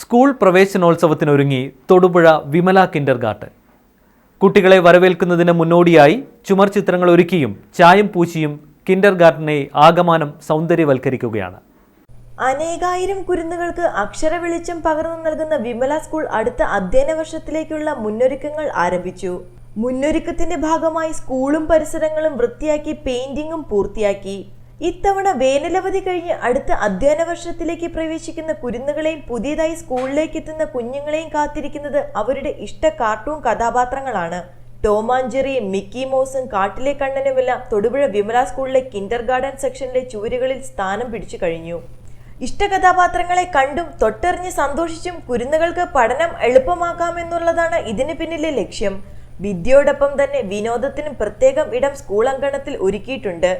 School പ്രവേശനോത്സവത്തിനൊരുങ്ങി Thodupuzha Vimala kindergarten കുട്ടികളെ വരവേൽക്കുന്നതിന് മുന്നോടിയായി ചുമർ ചിത്രങ്ങൾ ഒരുക്കിയും ചായം പൂശിയും കിൻഡർ ഗാർട്ടനെ ആകമാനം സൗന്ദര്യവൽക്കരിക്കുകയാണ്. അനേകായിരം കുരുന്നുകൾക്ക് അക്ഷര വെളിച്ചം പകർന്നു നൽകുന്ന വിമല സ്കൂൾ അടുത്ത അധ്യയന വർഷത്തിലേക്കുള്ള മുന്നൊരുക്കങ്ങൾ ആരംഭിച്ചു. മുന്നൊരുക്കത്തിന്റെ ഭാഗമായി സ്കൂളും പരിസരങ്ങളും വൃത്തിയാക്കി പെയിന്റിങ്ങും പൂർത്തിയാക്കി. ഇത്തവണ വേനലവധി കഴിഞ്ഞ് അടുത്ത അധ്യയന വർഷത്തിലേക്ക് പ്രവേശിക്കുന്ന കുരുന്നുകളെയും പുതിയതായി സ്കൂളിലേക്ക് എത്തുന്ന കുഞ്ഞുങ്ങളെയും കാത്തിരിക്കുന്നത് അവരുടെ ഇഷ്ട കാർട്ടൂൺ കഥാപാത്രങ്ങളാണ്. ടോമാഞ്ചെറിയും മിക്കി മോസും കാട്ടിലെ കണ്ണനുമെല്ലാം തൊടുപുഴ വിമല സ്കൂളിലെ കിൻഡർ ഗാർഡൻ സെക്ഷനിലെ ചുവരുകളിൽ സ്ഥാനം പിടിച്ചു കഴിഞ്ഞു. ഇഷ്ട കഥാപാത്രങ്ങളെ കണ്ടും തൊട്ടറിഞ്ഞ് സന്തോഷിച്ചും കുരുന്നുകൾക്ക് പഠനം എളുപ്പമാക്കാമെന്നുള്ളതാണ് ഇതിന് പിന്നിലെ ലക്ഷ്യം. വിദ്യയോടൊപ്പം തന്നെ വിനോദത്തിനും പ്രത്യേകം ഇടം സ്കൂൾ അങ്കണത്തിൽ ഒരുക്കിയിട്ടുണ്ട്.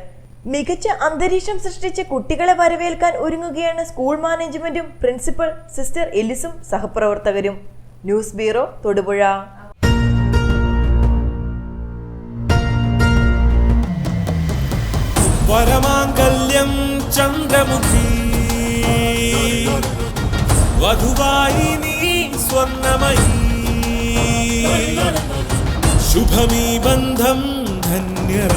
മികച്ച അന്തരീക്ഷം സൃഷ്ടിച്ച് കുട്ടികളെ വരവേൽക്കാൻ ഒരുങ്ങുകയാണ് സ്കൂൾ മാനേജ്മെന്റും പ്രിൻസിപ്പൽ സിസ്റ്റർ എലിസും സഹപ്രവർത്തകരും. News bureau Thodupuzha. വരമാംഗല്യം ചന്ദ്രമുഖി. വധുവായി നീ സ്വർണമയി. ശുഭമീ ബന്ധം ധന്യരാഗം.